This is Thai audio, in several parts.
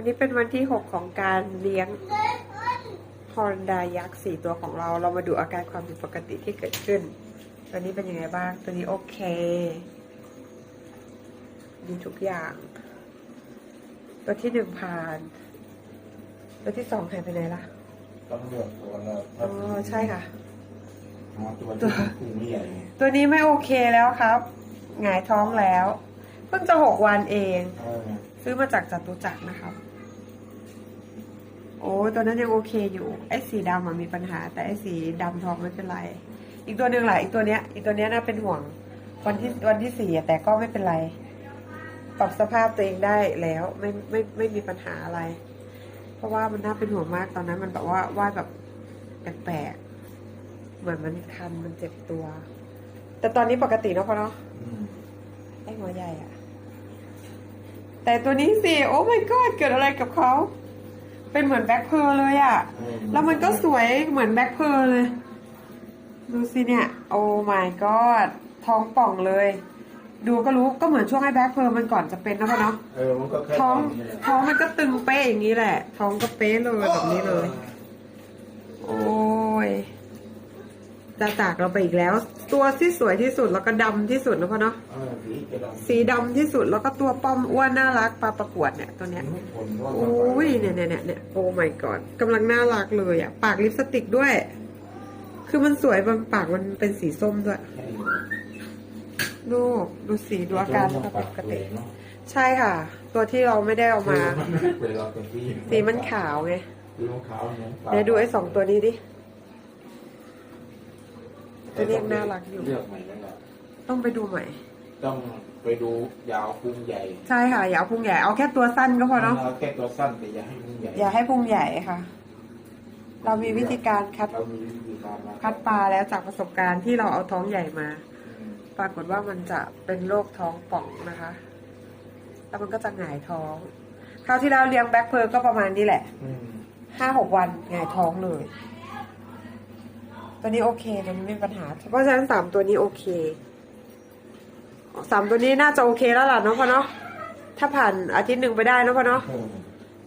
วันนี้เป็นวันที่หกของการเลี้ยงฮอร์นดายักษ์สี่ตัวของเรา เรามาดูอาการความผิดปกติที่เกิดขึ้น ตัวนี้เป็นยังไงบ้าง ตัวนี้โอเค ดีทุกอย่าง ตัวที่หนึ่งผ่าน ตัวที่สองหายไปไหนล่ะต้องเลือกตัวละอ๋อใช่ค่ะหาตัวที่พุงไม่ใหญ่ตัวนี้ไม่โอเคแล้วครับ หงายท้องแล้ว เพิ่งจะหกวันเองเออ ซื้อมาจากจตุจักรนะครับโอ้ตัวนั้นยังโอเคอยู่ ไอ้สีดำอะมีปัญหา แต่ไอ้สีดำทองไม่เป็นไร อีกตัวหนึ่งแหละอีกตัวเนี้ย อีกตัวเนี้ยน่าเป็นห่วง วันที่วันที่สี่อะแต่ก็ไม่เป็นไร ปรับสภาพตัวเองได้แล้วไม่ไม่ไม่มีปัญหาอะไร เพราะว่ามันน่าเป็นห่วงมากตอนนั้น มันแบบว่าว่ายแบบแปลกๆเหมือนมันคันมันเจ็บตัว แต่ตอนนี้ปกติเนอะพ่อเนาะอืมไอ้หัวใหญ่อะ แต่ตัวนี้สิโอ้ my god เกิดอะไรกับเขา เป็นเหมือนแบ็คเพร์ลเลยอะเออแล้วมันก็สวยเหมือนแบ็คเพร์ลเลย ดูสิเนี่ย โอ้ my god ท้องป่องเลย ดูก็รู้ก็เหมือนช่วงไอ้แบ็คเพร์ลมันก่อนจะเป็นนะพ่อเนาะเออมันก็แค่ท้องนี้แหละท้องมันก็ตึงเป๊ะอย่างนี้แหละ ท้องก็เป๊ะเลยแบบนี้เลย โอ้ย จะจากเราไปอีกแล้ว ตัวที่สวยที่สุดแล้วก็ดำที่สุดนะพ่อเนาะเออสีจะดำสีดำที่สุดแล้วก็ตัวป้อมอ้วนน่ารักปลาประกวดเนี่ยตัวเนี้ยไม่ผลว่าโอ้ยเนี่ยเนี่ยเนี่ยเนี่ยโอ้ my god กำลังน่ารักเลยอะปากลิปสติกด้วย คือมันสวยบนปากมันเป็นสีส้มด้วยใช่ดูดูสีดูอาการมันปปากกเปลติ เนาะใช่ค่ะ ตัวที่เราไม่ได้เอามาคือมันไม่เปลเราเป็นสีสีมันขาวไงสีมันขาวเหมือนปากเดี๋ยวดูไอ้สองตัวนี้ดิ ตัวนี้ยังน่ารักอยู่ เลือกใหม่แล้วล่ะต้องไปดูใหม่ ต้องไปดูยาวพุงใหญ่ใช่ค่ะอย่าเอาพุงใหญ่เอาแค่ตัวสั้นก็พอเนาะเราแค่ตัวสั้นแต่อย่าให้พุงใหญ่อย่าให้พุงใหญ่ค่ะ เรามีวิธีการคัดเรามีวิธีการมาคัดปลาแล้วจากประสบการณ์ที่เราเอาท้องใหญ่มา อืมปรากฏว่ามันจะเป็นโรคท้องป่องนะคะ แล้วมันก็จะหงายท้อง คราวที่เราเลี้ยงแบ็คเพร์ลก็ประมาณนี้แหละ อืมห้าหกวันหงายท้องเลย ตัวนี้โอเคตัวนี้ไม่มีปัญหา เพราะฉะนั้นสามตัวนี้โอเคสามตัวนี้น่าจะโอเคแล้วล่ะเนาะพ่อเนาะถ้าผ่านอาทิตย์หนึ่งไปได้เนาะพ่อเนาะเออ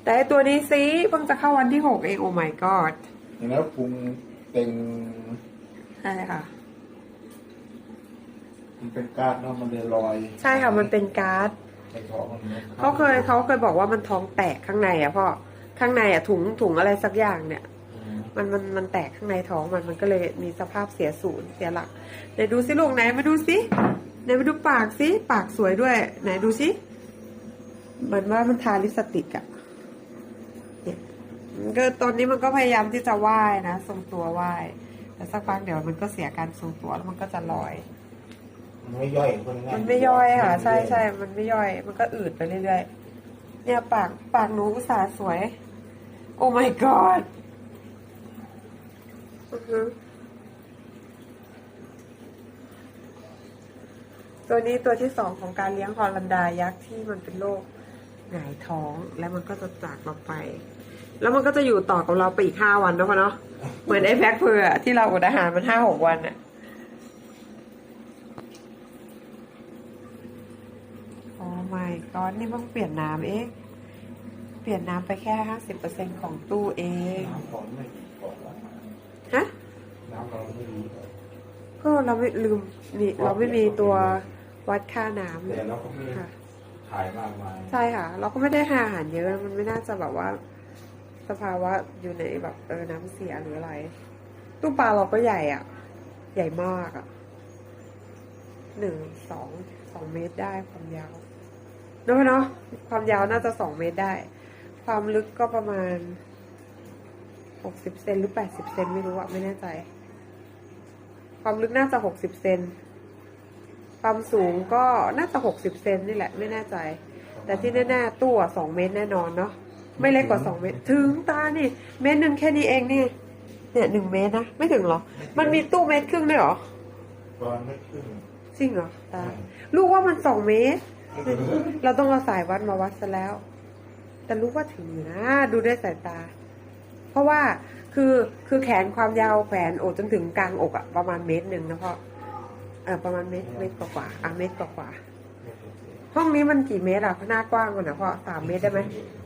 แต่ไอ้ตัวนี้สิเพิ่งจะเข้าวันที่หกเองโอ้ my god อย่างแล้วพุงเต็งใช่ค่ะ มันเป็นการ์ดเนาะมันเลยลอย ใช่ค่ะมันเป็นการ์ดในท้องมันนี่ยเขาเคยเขาเคยบอกว่ามันท้องแตกข้างในอะพ่อข้างในอะถุงถุงอะไรสักอย่างเนี่ยอื มมันมันมันแตกข้างในท้องมันมันก็เลยมีสภาพเสียศูนย์เสียหลักไหนดูสิลูกไหนมาดูสิไหนมาดูปากสิปากสวยด้วย ไหนดูสิเหมือนว่ามันทาลิปสติกอะเนี่ยมันก็ตอนนี้มันก็พยายามที่จะว่ายนะทรงตัวว่ายแต่สักพักเดี๋ยวมันก็เสียการทรงตัวแล้วมันก็จะลอยมันไม่ย่อยคนง่ายมันไม่ย่อยค่ะ ใช่ใช่มันไม่ย่อย มันก็อืดไปเรื่อยๆเนี่ยปากปากหนูอุตส่าห์สวย โอ้ my god อือฮึ ตัวนี้ตัวที่สองของการเลี้ยงฮอลันดายักษ์ที่มันเป็นโรคหงายท้องแล้วมันก็จะจากเราไป แล้วมันก็จะอยู่ต่อกับเราไปอีกห้าวันนะพ่อเนาะเหมือนไอ้แพ็คเพอร์อะที่เราอดอาหารมันห้าหกวันอะโอ้ my god นี่เพิ่งเปลี่ยนน้ำเอง เปลี่ยนน้ำไปแค่ห้าสิบเปอร์เซ็นของตู้เอง ก็เราไม่ลืมนี่เราไม่มีตัววัดค่าน้ำแต่เราก็ไม่ค่ะถ่ายมากมายใช่ค่ะ เราก็ไม่ได้ให้อาหารเยอะมันไม่น่าจะแบบว่า สภาวะอยู่ในแบบเออน้ำเสียหรืออะไรตู้ปลาเราก็ใหญ่อะ ใหญ่มากอะหนึ่งสองสองเมตรได้ความยาวเนอะเนาะความยาวน่าจะสองเมตรได้ ความลึกก็ประมาณหกสิบเซนหรือแปดสิบเซนไม่รู้อะไม่แน่ใจ ความลึกน่าจะหกสิบเซนความสูงก็น่าจะหกสิบเซนนี่แหละ ไม่แน่ใจ แต่ที่แน่ๆตู้สองเมตรแน่นอนเนาะไม่เล็กกว่าสองเมตร ถึงตานี่ เมตรหนึ่งแค่นี้เองนี่ เนี่ยหนึ่งเมตรนะ ไม่ถึงเหรอ มันมีตู้เมตรครึ่งด้วยเหรอตอนไม่ขึ้นจริงเหรอตาลูกว่ามันสองเมตร เราต้องเอาสายวัดมาวัดซะแล้ว แต่รู้ว่าถึงอยู่นะ ดูด้วยสายตา เพราะว่า คือคือแขนความยาวแขนโอบจนถึงกลางอกอะประมาณเมตรหนึ่งนะพ่อเออประมาณเมตรเมตรกว่าๆอะเมตรกว่าๆห้องนี้มันกี่เมตรอะหน้ากว้างกว่านะพ่อสามเมตรได้ไหมไ